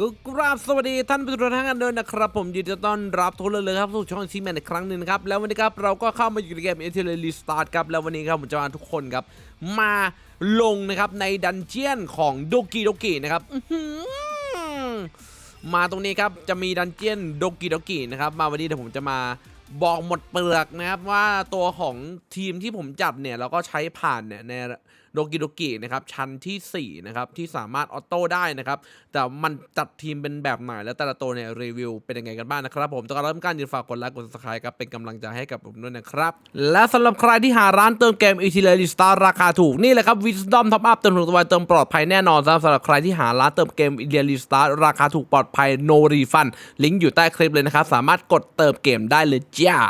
ก็กราบสวัสดีท่านผู้ชมทุกท่านกันด้วยนะครับ ผมยินดีต้อนรับทุกท่านเลยครับสู่ช่องซีแมนอีกครั้งหนึ่งครับ แล้ววันนี้ครับเราก็เข้ามาอยู่ในเกมเอเทเลลีสตาร์ครับ แล้ววันนี้ครับผมจะมาทุกคนครับ มาลงนะครับในดันเจียนของโดกิโดกินะครับมาตรงนี้ครับจะมีดันเจียนโดกิโดกินะครับ มาวันนี้เดี๋ยวผมจะมาบอกหมดเปลือกนะครับว่าตัวของทีมที่ผมจัดเนี่ยเราก็ใช้ผ่านเนี่ยใน โดกิโดกินะครับชั้นทีสี่ 4 นะครับ ที่สามารถออโต้ได้นะครับ แต่มันจัดทีมเป็นแบบไหน แล้วแต่ละตัวเนี่ยรีวิวเป็นยังไงกันบ้างนะครับผมต้องการเริ่มการยินฝากกดไลค์กด subscribe ครับ เป็นกำลังใจให้กับผมด้วยนะครับ และสำหรับใครที่หาร้านเติมเกม e t l e s t a r ราคาถูกนี่เลยครับ Wisdom Top Up เติมถูกตัวเติมปลอดภัยแน่นอนสำหรับใครที่หาร้านเติมเกม e t l e s t a r ราคาถูกปลอดภัย no refund ลิงก์อยู่ใต้คลิปเลยนะครับสามารถกดเติมเกมได้เลยจ้า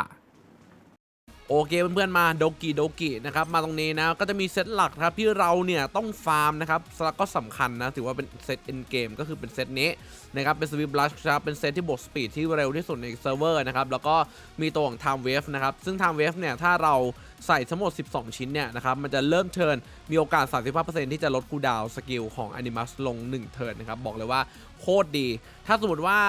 โอเคเพื่อนๆมาโดกิโดกินะครับมาตรงนี้นะก็จะมีเซตหลักครับที่เราเนี่ยต้องฟาร์มนะครับแล้วก็สำคัญนะถือว่าเป็นเซตเอ็นเกมก็คือเป็นเซตนี้นะครับเป็นสวิปบลัชครับเป็นเซตที่บวกสปีดที่เร็วที่สุดในเซิร์ฟเวอร์นะครับแล้วก็มีตัวของไทม์เวฟนะครับซึ่งไทม์เวฟเนี่ยถ้าเราใส่ทั้งหมด 12 ชิ้นเนี่ยนะครับมันจะเริ่มเทิร์นมีโอกาส 35%ที่จะลดคูดาวสกิลของ Animus ลง 1 เทิร์นนะครับบอกเลยว่าโคตรดี ถ้าสมมติว่า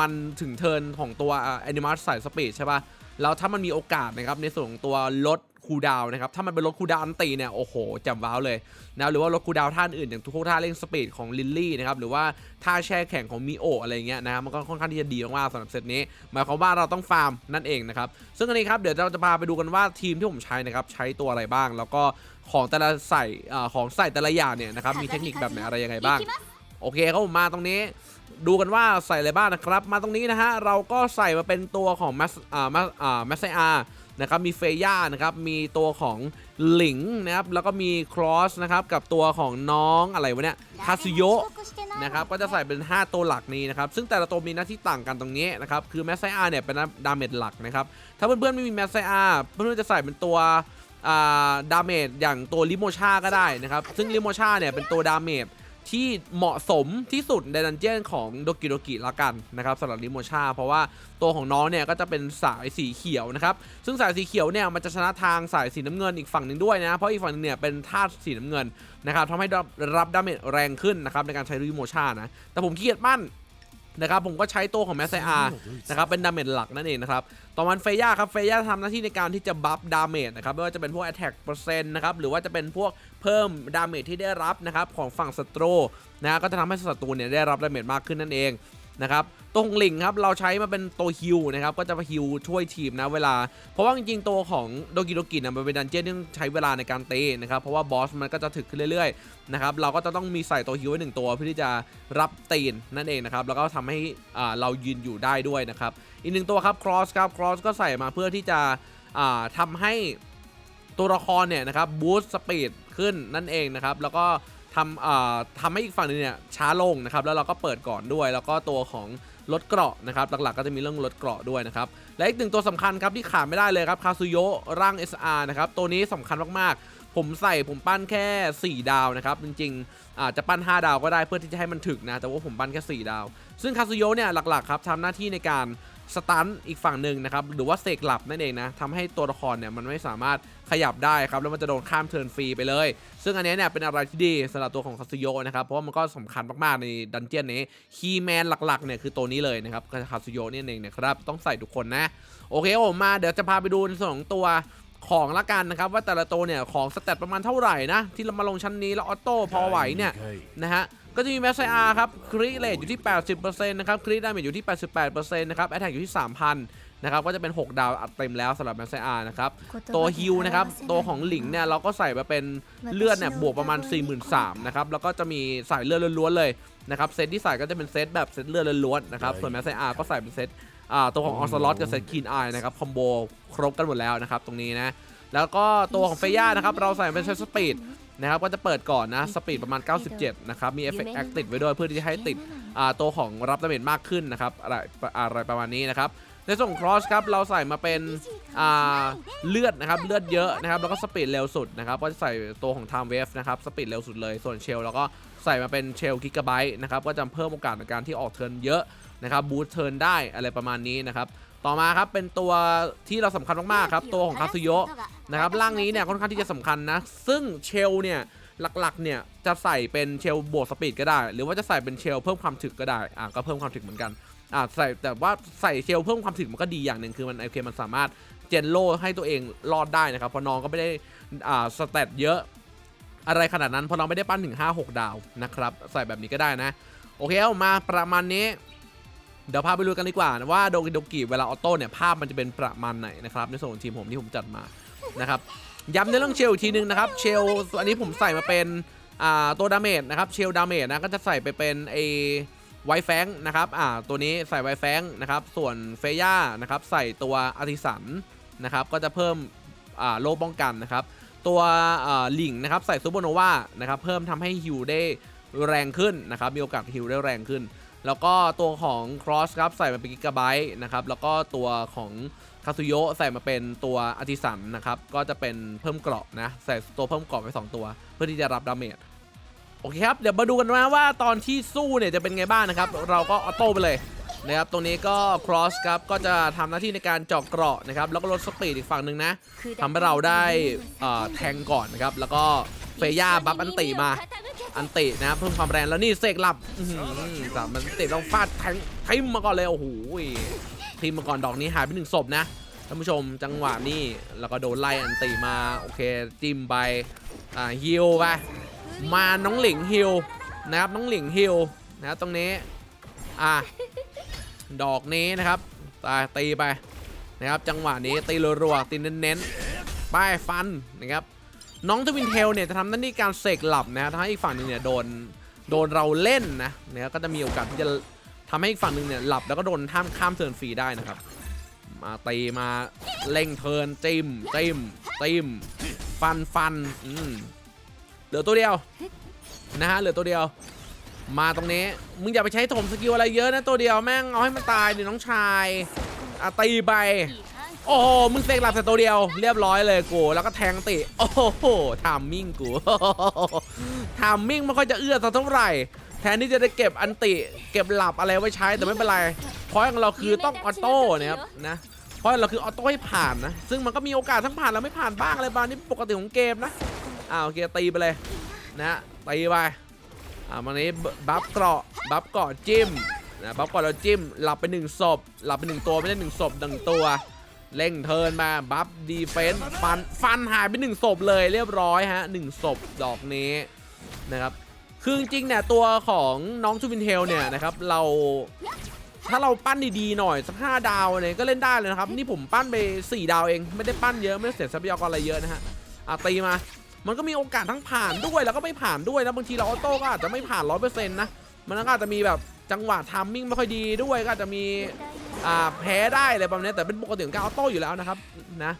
มันถึงเทิร์นของตัว Animus ใส่สปีดใช่ปะ แล้วถ้ามันมีโอกาสนะครับในส่วนของตัวลดคูลดาวน์นะครับถ้ามันเป็นลดคูลดาวน์อันตีเนี่ยโอ้โหแจ่มว้าวเลยนะหรือว่าลดคูลดาวน์ท่าอื่นอย่างทุกท่าเร่งสปีดของลิลลี่นะครับหรือว่าท่าแช่แข็งของมิโอะอะไรเงี้ยนะครับมันก็ค่อนข้างที่จะดีมากๆสำหรับเซตนี้ หมายความว่าเราต้องฟาร์มนั่นเองนะครับซึ่งอันนี้ครับเดี๋ยวเราจะพาไปดูกันว่าทีมที่ผมใช้นะครับใช้ตัวอะไรบ้าง แล้วก็ของแต่ละใส่อาของใส่แต่ละอย่างเนี่ยนะครับมีเทคนิคแบบไหนอะไรยังไงบ้างโอเคครับผมมาตรงนี้ ดูกันว่าใส่อะไรบ้างนะครับ มาตรงนี้นะฮะ เราก็ใส่มาเป็นตัวของแมสอ่ามัสอ่ามัสไซอานะครับ มีเฟย่านะครับ มีตัวของหลิงนะครับ แล้วก็มีครอสนะครับ กับตัวของน้องอะไรวะเนี่ย คาซุโยะนะครับ ก็จะใส่เป็น 5 ตัวหลักนี้นะครับ ซึ่งแต่ละตัวมีหน้าที่ต่างกันตรงนี้นะครับ คือแมสไซอาเนี่ยเป็นดาเมจหลักนะครับ ถ้าเพื่อนๆไม่มีแมสไซอาเพื่อนๆจะใส่เป็นตัวอ่าดาเมจอย่างตัวลิโมชาก็ได้นะครับ ซึ่งลิโมชาเนี่ยเป็นตัวดาเมจ ที่เหมาะสมที่สุดในดันเจี้ยนของโดกิโดกิละกันนะครับสำหรับลิโมชา เพราะว่าตัวของน้องเนี่ยก็จะเป็นสายสีเขียวนะครับ ซึ่งสายสีเขียวเนี่ยมันจะชนะทางสายสีน้ำเงินอีกฝั่งหนึ่งด้วยนะ เพราะอีกฝั่งหนึงเนี่ยเป็นธาตุสีน้ำเงินนะครับทำให้รับดาเมจแรงขึ้นนะครับในการใช้ลิโมชานะแต่ผมขี้เกียจมั่น นะครับผมก็ใช้ตัวของแมสไซอานะครับเป็นดาเมจหลักนั่นเองนะครับต่อมาเฟย่าครับเฟย่าทำหน้าที่ในการที่จะบัฟดาเมจนะครับไม่ว่าจะเป็นพวกแอตแทกเปอร์เซ็นต์นะครับหรือว่าจะเป็นพวกเพิ่มดาเมจที่ได้รับนะครับของฝั่งศัตรูนะฮะก็จะทำให้ศัตรูเนี่ยได้รับดาเมจมากขึ้นนั่นเอง นะครับตัวของลิงครับเราใช้มาเป็นตัวฮิลนะครับก็จะมาฮิลช่วยทีมนะเวลา เพราะว่าจริงๆตัวของโดกิโดกินะมันเป็นดันเจี้ยนที่ใช้เวลาในการเตีนะครับเพราะว่าบอสมันก็จะถึกขึ้นเรื่อยๆนะครับเราก็จะต้องมีใส่ตัวฮิลไว้หนึ่งตัวเพื่อที่จะรับตีนนั่นเองนะครับแล้วก็ทำให้เรายืนอยู่ได้ด้วยนะครับอีกหนึ่งตัวครับ cross ครับ cross ก็ใส่มาเพื่อที่จะอ่าทำให้ตัวละครเนี่ยนะครับ boost speed ขึ้นนั่นเองนะครับแล้วก็ ทำเอ่าทำให้อีกฝั่งนึงเนี่ยช้าลงนะครับแล้วเราก็เปิดก่อนด้วย แล้วก็ตัวของลดเกราะนะครับหลักๆก็จะมีเรื่องลดเกราะด้วยนะครับและอีกหนึ่งตัวสำคัญครับที่ขาดไม่ได้เลยครับคาซุโยร่าง SR นะครับตัวนี้สำคัญมากๆ ผมใส่ผมปั้นแค่ 4 ดาวนะครับจริงๆอาจจะปั้น 5 ดาวก็ได้เพื่อที่จะให้มันถึกนะแต่ว่าผมปั้นแค่ 4 ดาว ซึ่งคาซุโยเนี่ยหลักๆครับทำหน้าที่ในการ สตันอีกฝั่งหนึ่งนะครับหรือว่าเสกหลับนั่นเองนะทำให้ตัวละครเนี่ยมันไม่สามารถขยับได้ครับแล้วมันจะโดนข้ามเทิร์นฟรีไปเลย ซึ่งอันนี้เนี่ยเป็นอะไรที่ดีสำหรับตัวของคาซุโยนะครับเพราะว่ามันก็สำคัญมากๆในดันเจียนนี้คีย์แมนหลักๆเนี่ยคือตัวนี้เลยนะครับคาซุโยนี่เองนะครับต้องใส่ทุกคนนะโอเคครับผมมาเดี๋ยวจะพาไปดูในส่วนของตัวของละกันนะครับว่าแต่ละตัวเนี่ยของสเตตประมาณเท่าไหร่นะที่เรามาลงชั้นนี้แล้วออโต้พอไหวเนี่ยนะฮะ ก็จะมีแมสไซอาร์ครับคริเลตอยู่ที่ 80%นะครับคริดาเมจอยู่ที่ 88%นะครับแอตแทกอยู่ที่ 3,000นะครับก็จะเป็น 6 ดาวอัดเต็มแล้วสำหรับแมสไซอาร์นะครับตัวฮิลนะครับตัวของหลิงเนี่ยเราก็ใส่มาเป็นเลือดเนี่ยบวกประมาณ 43,000นะครับแล้วก็จะมีใส่เลือดล้วนๆเลยนะครับเซตที่ใส่ก็จะเป็นเซตแบบเซตเลือดล้วนๆนะครับส่วนแมสไซอาร์ก็ใส่เป็นเซตอ่าตัวของออสลอตกับเซตคีนไอนะครับคอมโบครบกันหมดแล้วนะครับตรงนี้นะแล้วก็ตัวของเฟย่านะครับเราใส่เป็นเซตสปีด นะครับก็จะเปิดก่อนนะสปีดประมาณ 97 นะครับ มีเอฟเฟกต์แอคติดไว้ด้วยเพื่อที่จะให้ติดอ่าตัวของรับดาเมจมากขึ้นนะครับอะไรอะไรประมาณนี้นะครับในส่วนของครอสครับเราใส่มาเป็นอ่าเลือดนะครับเลือดเยอะนะครับแล้วก็สปีดเร็วสุดนะครับก็จะใส่ตัวของ Time Wave นะครับสปีดเร็วสุดเลยส่วนเชลแล้วก็ใส่มาเป็นเชลกิกะไบต์นะครับก็จะเพิ่มโอกาสในการที่ออกเทิร์นเยอะนะครับบูสต์เทิร์นได้อะไรประมาณนี้นะครับ ต่อมาครับเป็นตัวที่เราสำคัญมากๆครับตัวของคาซุโยะนะครับร่างนี้เนี่ยค่อนข้างที่จะสำคัญนะ ซึ่งเชลเนี่ยหลักๆเนี่ยจะใส่เป็นเชลบวกสปีดก็ได้ หรือว่าจะใส่เป็นเชลเพิ่มความถึกก็ได้อะก็เพิ่มความถึกเหมือนกันอะใส่แต่ว่าใส่เชลเพิ่มความถึกมันก็ดีอย่างหนึ่งคือมันโอเคมันสามารถเจนโลให้ตัวเองรอดได้นะครับเพราะน้องก็ไม่ได้อ่าสเตตเยอะอะไรขนาดนั้นเพราะเราไม่ได้ปั้นถึง 5-6 ดาวนะครับ ใส่แบบนี้ก็ได้นะ โอเคเอามาประมาณนี้ เดี๋ยวพาไปดูกันดีกว่าว่าโดกิโดกิเวลาออโต้เนี่ยภาพมันจะเป็นประมาณไหนนะครับในส่วนของทีมผมที่ผมจัดมานะครับย้ำในเรื่องเชลอีกทีนึงนะครับเชลอันนี้ผมใส่มาเป็นอ่าตัวดาเมจนะครับเชลดาเมจนะก็จะใส่ไปเป็นไอไวแฟงนะครับอ่าตัวนี้ใส่ไวแฟงนะครับส่วนเฟย่านะครับใส่ตัวอาร์ติสันนะครับก็จะเพิ่มอ่าโลป้องกันนะครับตัวอ่าลิงนะครับใส่ซูเปอร์โนวานะครับเพิ่มทำให้ฮิวได้แรงขึ้นนะครับมีโอกาสฮิวได้แรงขึ้น แล้วก็ตัวของ Cross ครับใส่มาเป็นกิกะไบต์นะครับ แล้วก็ตัวของคาซุโยะใส่มาเป็นตัวอาร์ติสันนะครับ ก็จะเป็นเพิ่มเกราะนะ ใส่ตัวเพิ่มเกราะไปสองตัว เพื่อที่จะรับดาเมจ โอเคครับ เดี๋ยวมาดูกันว่าว่าตอนที่สู้เนี่ยจะเป็นไงบ้างนะครับ เราก็ออโต้ไปเลยนะครับ ตรงนี้ก็ Cross ครับ ก็จะทำหน้าที่ในการเจาะเกราะนะครับ แล้วก็ลดสปีดอีกฝั่งหนึ่งนะทำให้เราได้เอ่อแทงก่อนนะครับ แล้วก็ เฟย่าบัฟอันติมา อันตินะเพิ่มความแรงแล้วนี่เสกหลับอื้อหือสามมันติต้องฟาดแทงทิมมาก่อนเลยโอ้โหทิมมาก่อนดอกนี้หายไปหนึ่งศพนะท่านผู้ชมจังหวะนี้แล้วก็โดนไล่อันติมาโอเคจิ้มไปอ่าฮิลไปมาน้องหลิงฮิลนะครับน้องหลิงฮิลนะครับตรงนี้อะดอกนี้นะครับตาตีไปนะครับจังหวะนี้ตีรัวๆตีเน้นๆป้ายฟันนะครับ น้องทวินเทลเนี่ยจะทำหน้าที่การเสกหลับนะทำให้อีกฝั่งหนึ่งเนี่ยโดนโดนเราเล่นนะเนี่ยก็จะมีโอกาสที่จะทำให้อีกฝั่งหนึ่งเนี่ยหลับแล้วก็โดนท่ามข้ามเทิร์นฟรีได้นะครับ มาตีมาเล่งเทิร์นจิ้มจิ้มจิ้มฟันฟันอืมเหลือตัวเดียวนะฮะเหลือตัวเดียว มาตรงนี้มึงอย่าไปใช้ถมสกิลอะไรเยอะนะตัวเดียวแม่งเอาให้มันตายดิน้องชายอะตีไป โอ้โห มึงเสกหลับแต่ตัวเดียว เรียบร้อยเลยกู แล้วก็แทงติ โอ้โหทามมิ่งกูทามมิ่งไม่ค่อยจะเอื้อสักเท่าไหร่ แทนที่จะได้เก็บอันติ เก็บหลับอะไรไว้ใช้แต่ไม่เป็นไรเพราะของเราคือต้องออโต้นะครับนะเพราะเราคือออโต้ให้ผ่านนะ ซึ่งมันก็มีโอกาสทั้งผ่านแล้วไม่ผ่านบ้างอะไรบ้างนี่ปกติของเกมนะอ่าวโอเคตีไปเลยนะฮะตีไปอ่าวันนี้บัฟเกราะบัฟเกราะจิ้มนะบัฟเกราะเราจิ้มหลับไปหนึ่งศพหลับไปหนึ่งตัวไม่ได้หนึ่งศพหนึ่งตัว เร่งเทินมาบัฟดีเฟนส์ฟันฟันหายไปหนึ่งศพเลยเรียบร้อยฮะหนึ่งศพดอกนี้นะครับคือจริงๆเนี่ยตัวของน้องชูวินเทลเนี่ยนะครับเราถ้าเราปั้นดีๆหน่อยสักห้าดาวเนี่ยก็เล่นได้เลยนะครับ นี่ผมปั้นไป 4 ดาวเอง ไม่ได้ปั้นเยอะไม่ได้เสียทรัพยากรอะไรเยอะนะฮะอะตีมา มันก็มีโอกาสทั้งผ่านด้วยแล้วก็ไม่ผ่านด้วยนะบางทีเราออโต้ก็อาจจะไม่ผ่านร้อยเปอร์เซ็นต์นะมันก็อาจจะมีแบบจังหวะทามมิ่งไม่ค่อยดีด้วยก็อาจจะมี อ่าแพ้ได้อะไรประมาณนี้แต่เป็นปกติของการออโต้อยู่แล้วนะครับนะ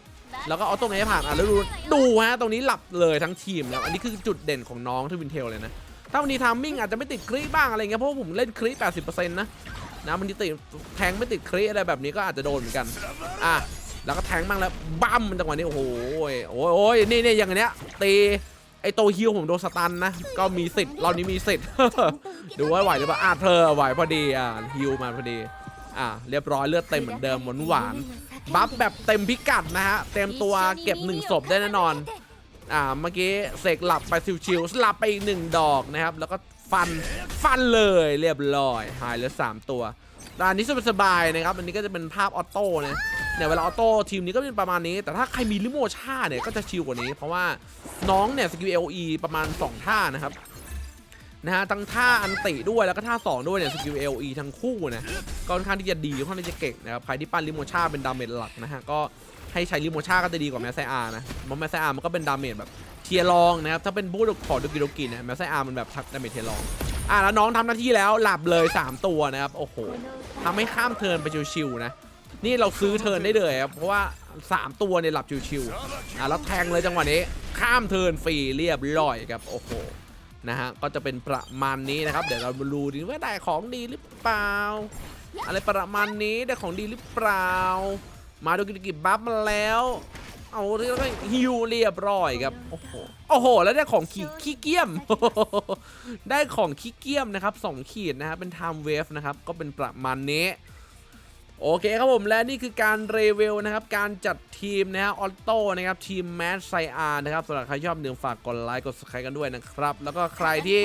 แล้วก็ออโต้ไงให้ผ่านอะแล้วดูดูฮะตรงนี้หลับเลยทั้งทีมแล้วอันนี้คือจุดเด่นของน้องทวินเทลเลยนะถ้าวันนี้ทามมิ่งอาจจะไม่ติดคลิบ้างอะไรเงี้ยเพราะผมเล่นคลิป80%นะนะมันติดแทงไม่ติดคลิอะไรแบบนี้ก็อาจจะโดนเหมือนกันอะแล้วก็แทงบ้างแล้วบั้มจังหวะนี้โอ้โหโอ้ยโอ้ยนี่นี่อย่างเนี้ยตีไอโตฮิวผมโดนสตันนะก็มีสิทธิ์รอบนี้มีสิทธิ์ดูว่าไหวหรือเปล่าอะเธอไหวพอดีอะฮิวมาพอดี อะเรียบร้อยเลือดเต็มเหมือนเดิมหวานหวานๆบัฟแบบเต็มพิกัดนะฮะเต็มตัวเก็บหนึ่งศพได้แน่นอนอ่าเมื่อกี้เสกหลับไปชิวๆสลับไปอีกหนึ่งดอกนะครับ แล้วก็ฟันฟันเลยเรียบร้อยหายเหลือสามตัวแต่อันนี้สบายๆนะครับ อันนี้ก็จะเป็นภาพออโต้นะเนี่ยเวลาออโต้ทีมนี้ก็เป็นประมาณนี้ แต่ถ้าใครมีลิโมชาเนี่ยก็จะชิลกว่านี้ เพราะว่าน้องเนี่ยสกิล LE ประมาณ 2 ท่านะครับ นะฮะทั้งท่าอันติด้วยแล้วก็ท่า 2 ด้วยเนี่ยสกิล LE ทั้งคู่นะก็ค่อนข้างที่จะดีค่อนข้างที่จะเก่งนะครับใครที่ปั้นลิโมชาเป็นดาเมจหลักนะฮะก็ให้ใช้ลิโมชาก็จะดีกว่าแมสไซอาร์นะเพราะแมสไซอาร์มันก็เป็นดาเมจแบบเทียรองนะครับถ้าเป็นบูดขอดูกิโดกิเนี่ยแมสไซอาร์มันแบบดาเมจเทียรองอะแล้วน้องทำหน้าที่แล้วหลับเลย 3 ตัวนะครับโอ้โหทำให้ข้ามเทิร์นไปชิวๆนะนี่เราซื้อเทิร์นได้เลยครับเพราะว่า 3 ตัวเนี่ยหลับชิวๆอะแล้วแทงเลยจังหวะนี้ข้ามเทิร์นฟรีเรียบร้อยครับโอ้โห นะฮะก็จะเป็นประมาณนี้นะครับ เดี๋ยวเรามาดูดีว่าได้ของดีหรือเปล่า อะไรประมาณนี้ได้ของดีหรือเปล่า มาดูกิจกิจบัฟมาแล้ว เอาแล้วก็ฮิวเรียบร้อยครับโอ้โหโอ้โห แล้วได้ของขี้ขี้เกียม ได้ของขี้เกียมนะครับสองขีดนะครับเป็นไทม์เวฟนะครับก็เป็นประมาณนี้ โอเคครับผมและนี่คือการรีวิวนะครับ การจัดทีมนะฮะออโต้นะครับ ทีมแมสไซอาร์นะครับสำหรับใครชอบเนื้อฝากกดไลค์กด subscribe กันด้วยนะครับ แล้วก็ใครที่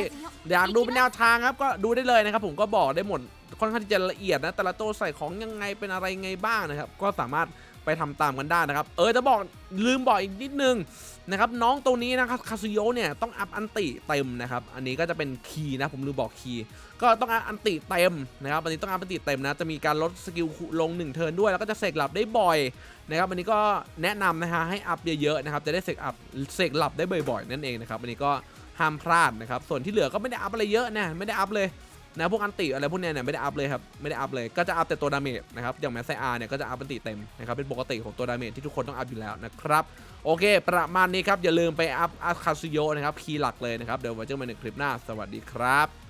อยากดูเป็นแนวทางครับ ก็ดูได้เลยนะครับ ผมก็บอกได้หมดค่อนข้างที่จะละเอียดนะ แต่ละตัวใส่ของยังไงเป็นอะไรไงบ้างนะครับ ก็สามารถ ไปทำตามกันได้นะครับ เออจะบอกลืมบอกอีกนิดนึงนะครับน้องตัวนี้นะครับคาซุโยะเนี่ยต้องอัพอันติเต็มนะครับ อันนี้ก็จะเป็นคีย์นะผมลืมบอกคีย์ก็ต้องอัพอันติเต็มนะครับอันนี้ต้องอัพอันติเต็มนะจะมีการลดสกิลลง1เทิร์นด้วยแล้วก็จะเสกหลับได้บ่อยนะครับอันนี้ก็แนะนำนะฮะให้อัพเยอะๆนะครับจะได้เสกอัพเสกหลับได้บ่อยๆนั่นเองนะครับอันนี้ก็ห้ามพลาดนะครับส่วนที่เหลือก็ไม่ได้อัพอะไรเยอะนะไม่ได้อัพเลย นะพวกอันติอะไรพวกเนี้ยเนี่ยไม่ได้อัพเลยครับไม่ได้อัพเลยก็จะอัพแต่ตัวดาเมจนะครับอย่างแมสไซอาร์เนี่ยก็จะอัพอันติเต็มนะครับเป็นปกติของตัวดาเมจที่ทุกคนต้องอัพอยู่แล้วนะครับโอเค ประมาณนี้ครับอย่าลืมไปอัพอาคาซุโยนะครับคีย์หลักเลยนะครับเดี๋ยวไว้เจอกันในคลิปหน้าสวัสดีครับ